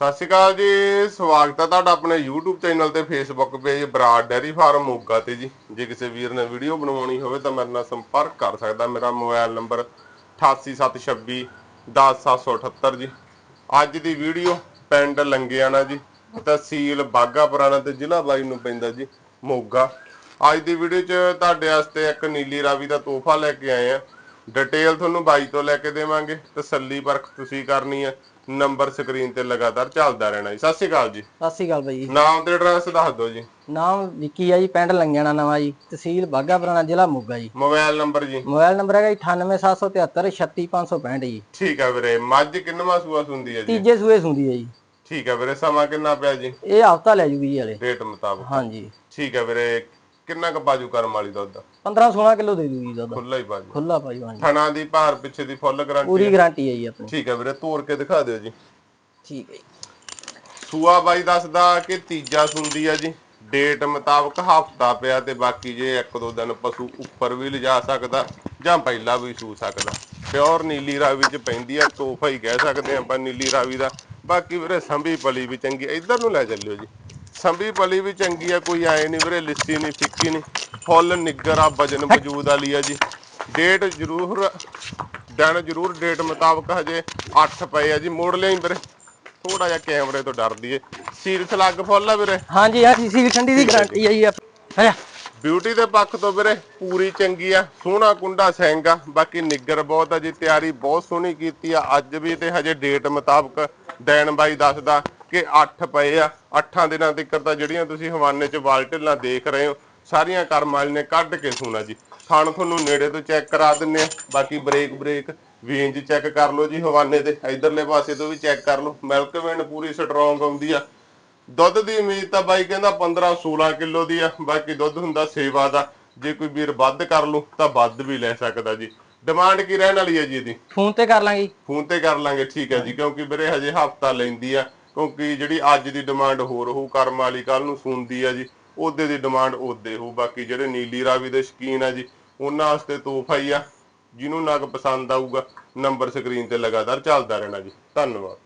ਸਤਿ ਸ਼੍ਰੀ ਅਕਾਲ ਜੀ, ਸਵਾਗਤ ਹੈ ਤੁਹਾਡਾ ਆਪਣੇ YouTube ਚੈਨਲ ਤੇ Facebook page Brar dairy farm Moga ਤੇ ਜੀ। ਜੇ ਕਿਸੇ ਵੀਰ ਨੇ ਵੀਡੀਓ ਬਣਵਾਉਣੀ ਹੋਵੇ ਤਾਂ ਮੇਰੇ ਨਾਲ ਸੰਪਰਕ ਕਰ ਸਕਦਾ। ਮੇਰਾ ਮੋਬਾਈਲ ਨੰਬਰ 88726 10778 ਜੀ। ਅੱਜ ਦੀ ਵੀਡੀਓ ਪਿੰਡ ਲੰਗਿਆਣਾ ਜੀ, ਤਹਿਸੀਲ ਬਾਗਾ ਪੁਰਾਣਾ ਤੇ ਜ਼ਿਲ੍ਹਾ ਬਾਈ ਨੂੰ ਪੈਂਦਾ ਜੀ, ਮੋਗਾ। ਅੱਜ ਦੀ ਵੀਡੀਓ 'ਚ ਤੁਹਾਡੇ ਵਾਸਤੇ ਇੱਕ ਨੀਲੀ ਰਾਵੀ ਦਾ ਤੋਹਫਾ ਲੈ ਕੇ ਆਏ ਆ। ਡਿਟੇਲ ਤੁਹਾਨੂੰ ਬਾਈ ਤੋਂ ਲੈ ਕੇ ਦੇਵਾਂਗੇ ਤਸੱਲੀ ਪਰਖ ਤੁਸੀਂ ਕਰਨੀ ਹੈ ਨੰਬਰ ਸਕਰੀਨ ਤੇ ਲਗਾਤਾਰ ਚੱਲਦਾ ਰਹਿਣਾ ਜੀ। ਸਤਿ ਸ਼੍ਰੀ ਅਕਾਲ ਜੀ। ਸਤਿ ਸ਼੍ਰੀ ਅਕਾਲ ਬਾਈ ਜੀ। ਨਾਮ ਤੇ ਐਡਰੈਸ ਦੱਸ ਦਿਓ ਜੀ। ਨਾਮ ਵਿੱਕੀ ਆ ਜੀ ਪਿੰਡ ਲੰਗਿਆਣਾ ਨਵਾਂ ਜੀ ਤਹਿਸੀਲ ਬਾਗਾ ਪੁਰਾਣਾ ਜ਼ਿਲ੍ਹਾ ਮੋਗਾ ਜੀ। ਮੋਬਾਈਲ ਨੰਬਰ ਜੀ। ਮੋਬਾਈਲ ਨੰਬਰ ਹੈਗਾ ਜੀ 98773 36565 ਜੀ। ਠੀਕ ਹੈ ਵੀਰੇ ਮੱਝ ਕਿੰਨਵਾਂ ਸੂਆ ਸੁੰਦੀ ਹੈ ਜੀ? ਤੀਜੇ ਸੂਏ ਸੁੰਦੀ ਹੈ ਜੀ। ਠੀਕ ਹੈ ਵੀਰੇ ਸਮਾਂ ਕਿੰਨਾ ਪਿਆ ਜੀ? ਇਹ ਹਫਤਾ ਲੈ ਜੂਗੀ ਜੀ ਹਲੇ। ਡੇਟ ਮੁਤਾਬਕ। ਹਾਂਜੀ। ਠੀਕ ਹੈ ਵੀਰੇ ਕਿੰਨਾ ਕ ਬਾਜੂ ਕਰਮ ਵਾਲੀ ਦੁੱਧ 15 16 ਕਿਲੋ ਦੇ ਦੂਗੀ ਦੁੱਧ। ਖੁੱਲਾ ਹੀ ਬਾਜੂ ਖੁੱਲਾ ਪਾਈ ਹਾਂਜੀ। ਥਣਾ ਦੀ ਭਾਰ ਪਿੱਛੇ ਦੀ ਫੁੱਲ ਗਾਰੰਟੀ ਪੂਰੀ ਗਾਰੰਟੀ ਹੈ ਜੀ ਆਪਣੀ। ਠੀਕ ਹੈ ਵੀਰੇ ਤੋੜ ਕੇ ਦਿਖਾ ਦਿਓ ਜੀ। ਠੀਕ ਹੈ ਸੂਆ ਬਾਈ ਦੱਸਦਾ ਕਿ ਤੀਜਾ ਸੁੰਦੀ ਆ ਜੀ। ਡੇਟ ਮੁਤਾਬਕ ਹਫਤਾ ਪਿਆ ਤੇ ਬਾਕੀ ਜੇ ਇੱਕ ਦੋ ਦਿਨ ਪਸ਼ੂ ਉੱਪਰ ਵੀ ਲਿਜਾ ਸਕਦਾ ਜਾਂ ਪਹਿਲਾਂ ਵੀ ਸੂ ਸਕਦਾ। ਪਿਓਰ ਨੀਲੀ ਰਾਵੀ ਚ ਪੈਂਦੀ ਆ ਤੋਹਫਾ ਹੀ ਕਹਿ ਸਕਦੇ ਆਪਾਂ ਨੀਲੀ ਰਾਵੀ ਦਾ। ਬਾਕੀ ਵੀਰੇ ਸੰਭੀ ਪਲੀ ਵੀ ਚੰਗੀ। ਇੱਧਰ ਨੂੰ ਲੈ ਚੱਲਿਓ ਜੀ। ਸੰਭੀ ਪਲੀ ਵੀ ਚੰਗੀ ਆ ਕੋਈ ਆਏ ਨਹੀਂ ਵੀਰੇ ਲਿੱਸੀ ਨਹੀਂ ਫਿੱਕੀ ਨਹੀਂ ਫੁੱਲ ਨਿੱਗਰ ਆ ਵਜਨ ਵਜੂਦ ਵਾਲੀ ਆ ਜੀ। ਡੇਟ ਜ਼ਰੂਰ ਦਿਨ ਜ਼ਰੂਰ ਡੇਟ ਮੁਤਾਬਕ ਹਜੇ 8 ਪਏ ਆ ਜੀ। ਮੋੜ ਲਿਆਈ ਵੀਰੇ। ਥੋੜਾ ਜਿਹਾ ਕੈਮਰੇ ਤੋਂ ਡਰਦੀ ਏ ਸੀਰਤ ਲੱਗ ਫੁੱਲ ਆ ਵੀਰੇ। ਹਾਂਜੀ ਹਾਂਜੀ ਸੀਲ ਠੰਡੀ ਦੀ ਗਾਰੰਟੀ ਹੈ ਜੀ ਆ ਬਿਊਟੀ ਦੇ ਪੱਖ ਤੋਂ ਵੀਰੇ ਪੂਰੀ ਚੰਗੀ ਆ। ਸੋਹਣਾ ਕੁੰਡਾ ਸਿੰਘ ਆ ਬਾਕੀ ਨਿੱਗਰ ਬਹੁਤ ਆ ਜੀ। ਤਿਆਰੀ ਬਹੁਤ ਸੋਹਣੀ ਕੀਤੀ ਆ। ਅੱਜ ਵੀ ਤੇ ਹਜੇ ਡੇਟ ਮੁਤਾਬਕ ਦੈਨ ਬਾਈ ਦੱਸਦਾ। ਕਿ 8 ਪਏ ਆ। 8 ਦਿਨਾਂ ਤੱਕ ਤਾਂ ਜਿਹੜੀਆਂ ਤੁਸੀਂ ਹਵਾਨੇ 'ਚ ਵਾਲਟਲਾਂ ਦੇਖ ਰਹੇ ਹੋ ਸਾਰੀਆਂ ਕਰਮ ਵਾਲੀ ਨੇ ਕੱਢ ਕੇ ਸੋਨਾ ਜੀ। ਥਣ ਤੁਹਾਨੂੰ ਨੇੜੇ ਤੋਂ ਚੈੱਕ ਕਰਾ ਦਿੰਨੇ ਆ। ਬਾਕੀ ਬ੍ਰੇਕ ਬ੍ਰੇਕ ਵੇਂਜ ਚੈੱਕ ਕਰ ਲਓ ਜੀ ਹਵਾਨੇ ਦੇ। ਇਧਰਲੇ ਪਾਸੇ ਤੋਂ ਵੀ ਚੈੱਕ ਕਰ ਲਓ। ਮਿਲਕ ਵੇਨ ਪੂਰੀ ਸਟਰੋਂਗ ਆਉਂਦੀ ਆ। ਦੁੱਧ ਦੀ ਉਮੀਦ ਤਾਂ ਬਾਈ ਕਹਿੰਦਾ 15 16 ਕਿਲੋ ਦੀ ਆ। ਬਾਕੀ ਦੁੱਧ ਹੁੰਦਾ ਸੇਵਾ ਦਾ। ਜੇ ਕੋਈ ਵੀਰ ਵੱਧ ਕਰ ਲੂ ਤਾਂ ਵੱਧ ਵੀ ਲੈ ਸਕਦਾ ਜੀ। ਡਿਮਾਂਡ ਕੀ ਰਹਿਣ ਵਾਲੀ ਹੈ ਜੀ ਇਹਦੀ? ਫੋਨ ਤੇ ਕਰ ਲਾਂਗੇ। ਫੋਨ ਤੇ ਕਰ ਲਾਂਗੇ ਠੀਕ ਹੈ ਜੀ। ਕਿਉਂਕਿ ਵੀਰੇ ਹਜੇ ਹਫਤਾ ਲੈਂਦੀ ਆ। ਕਿਉਂਕਿ ਜਿਹੜੀ ਅੱਜ ਦੀ ਡਿਮਾਂਡ ਹੋਰ ਹੋਊ, ਕਰਮ ਵਾਲੀ ਕੱਲ ਨੂੰ ਸੁਣਦੀ ਆ ਜੀ, ਉਹਦੇ ਦੀ ਡਿਮਾਂਡ ਉਹਦੇ ਹੋਊ। ਬਾਕੀ ਜਿਹੜੇ ਨੀਲੀ ਰਾਵੀ ਦੇ ਸ਼ਕੀਨ ਆ ਜੀ, ਉਹਨਾਂ ਵਾਸਤੇ ਤੋਹਫਾ ਹੀ ਆ, ਜਿਹਨੂੰ ਨਗ ਪਸੰਦ ਆਊਗਾ ਨੰਬਰ ਸਕਰੀਨ ਤੇ ਲਗਾਤਾਰ ਚੱਲਦਾ ਰਹਿਣਾ ਜੀ। ਧੰਨਵਾਦ।